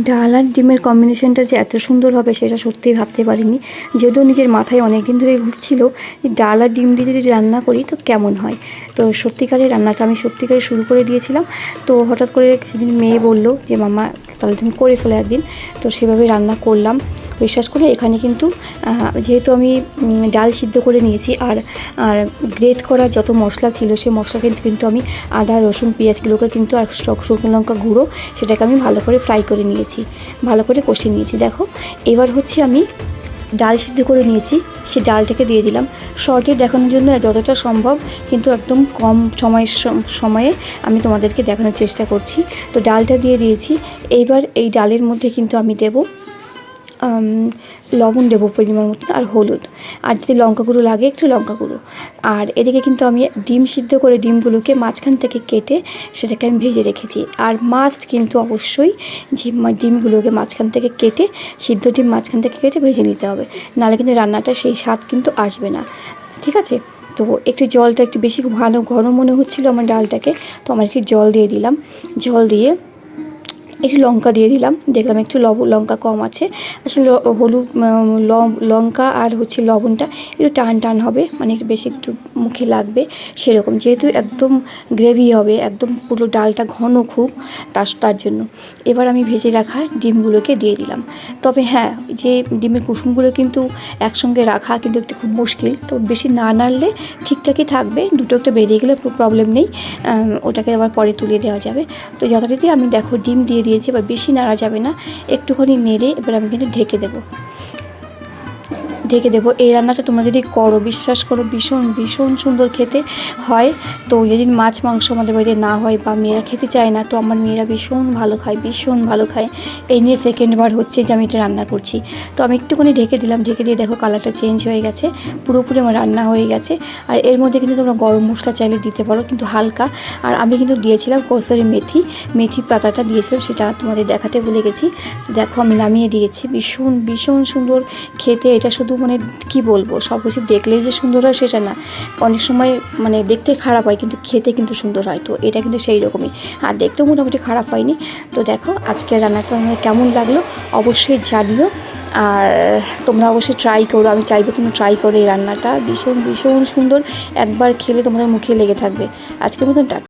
ডাল আর ডিমের কম্বিনেশনটা যে এত সুন্দর হবে সেটা সত্যিই ভাবতে পারিনি। যেহেতু নিজের মাথায় অনেকদিন ধরে ঘুরছিল ডাল আর ডিম দিয়ে যদি রান্না করি তো কেমন হয়? তো সত্যিকারের রান্নাটা আমি সত্যিকারে শুরু করে দিয়েছিলাম। তো হঠাৎ করে সেদিন মেয়ে বলল যে, মামা, তাহলে তুমি করে ফেলে একদিন। তো সেভাবে রান্না করলাম। বিশ্বাস করে এখানে কিন্তু যেহেতু আমি ডাল সিদ্ধ করে নিয়েছি আর আর গ্রেট করা যত মশলা ছিল সেই মশলা কিন্তু আমি আদা, রসুন, পেঁয়াজগুলোকে কিন্তু আর শুকনো লঙ্কা গুঁড়ো সেটাকে আমি ভালো করে ফ্রাই করে নিয়েছি, ভালো করে কষে নিয়েছি। দেখো, এবার হচ্ছে আমি ডাল সিদ্ধ করে নিয়েছি, সে ডালটাকে দিয়ে দিলাম। শর্টে দেখানোর জন্য যতটা সম্ভব, কিন্তু একদম কম সময়ের সম- সময়ে আমি তোমাদেরকে দেখানোর চেষ্টা করছি। তো ডালটা দিয়ে দিয়েছি, এইবার এই ডালের মধ্যে কিন্তু আমি দেবো লবণ দেবো পরিমাণ মতন আর হলুদ। আর যদি লঙ্কা গুঁড়ো লাগে, একটু লঙ্কা গুঁড়ো। আর এদিকে কিন্তু আমি ডিম সিদ্ধ করে ডিমগুলোকে মাঝখান থেকে কেটে সেটাকে আমি ভেজে রেখেছি। আর মাস্ট কিন্তু অবশ্যই যে ডিমগুলোকে মাঝখান থেকে কেটে, সিদ্ধ ডিম মাঝখান থেকে কেটে ভেজে নিতে হবে। নাহলে কিন্তু রান্নাটা সেই স্বাদ কিন্তু আসবে না। ঠিক আছে? তো একটু জলটা একটু বেশি ভালো ঘন মনে হচ্ছিল আমার ডালটাকে, তো আমার একটু জল দিয়ে দিলাম। জল দিয়ে একটু লঙ্কা দিয়ে দিলাম। দেখলাম একটু লব, লঙ্কা কম আছে। আসলে হলুদ লঙ্কা আর হচ্ছে লবণটা একটু টান টান হবে মানে একটু বেশি একটু মুখে লাগবে সেরকম। যেহেতু একদম গ্রেভি হবে, একদম পুরো ডালটা ঘন খুব, তার তার জন্য। এবার আমি ভেজে রাখা ডিমগুলোকে দিয়ে দিলাম। তবে হ্যাঁ যে ডিমের কুসুমগুলো কিন্তু একসঙ্গে রাখা কিন্তু একটু খুব মুশকিল। তো বেশি না নাড়লে ঠিকঠাকই থাকবে, দুটো একটা বেরিয়ে গেলে প্রবলেম নেই। ওটাকে আবার পরে তুলে দেওয়া যাবে। তো যথারীতি আমি দেখো ডিম দিয়ে দিয়েছি এবার বেশি নাড়া যাবে না। একটুখানি নেড়ে এবার আমি কিন্তু ঢেকে দেবো। ঢেকে দেবো। এই রান্নাটা তোমরা যদি করো, বিশ্বাস করো, ভীষণ ভীষণ সুন্দর খেতে হয়। তো যদি মাছ, মাংস আমাদের বাড়িতে না হয় বা মেয়েরা খেতে চায় না, তো আমার মেয়েরা ভীষণ ভালো খায়, ভীষণ ভালো খায়। এই নিয়ে সেকেন্ডবার হচ্ছে যে আমি এটা রান্না করছি। তো আমি একটুখানি ঢেকে দিলাম, ঢেকে দিয়ে দেখো কালারটা চেঞ্জ হয়ে গেছে। পুরোপুরি আমার রান্না হয়ে গেছে। আর এর মধ্যে কিন্তু তোমরা গরম মশলা চাইলে দিতে পারো, কিন্তু হালকা। আর আমি কিন্তু দিয়েছিলাম কৌসারি মেথি মেথি পাতাটা দিয়েছিলাম, সেটা তোমাদের দেখাতে ভুলে গেছি। দেখো আমি নামিয়ে দিয়েছি, ভীষণ ভীষণ সুন্দর খেতে। এটা শুধু মানে কি বলব, সব কিছু দেখলেই যে সুন্দর হয় সেটা না। অনেক সময় মানে দেখতে খারাপ হয় কিন্তু খেতে কিন্তু সুন্দর হয়, তো এটা কিন্তু সেই রকমই। আর দেখতেও মোটামুটি খারাপ হয়নি। তো দেখো আজকের রান্নাটা আমার কেমন লাগল, অবশ্যই জানিও। আর তোমরা অবশ্যই ট্রাই করো, আমি চাইব তুমি ট্রাই করো এই রান্নাটা। ভীষণ ভীষণ সুন্দর, একবার খেলে তোমাদের মুখে লেগে থাকবে। আজকের মতন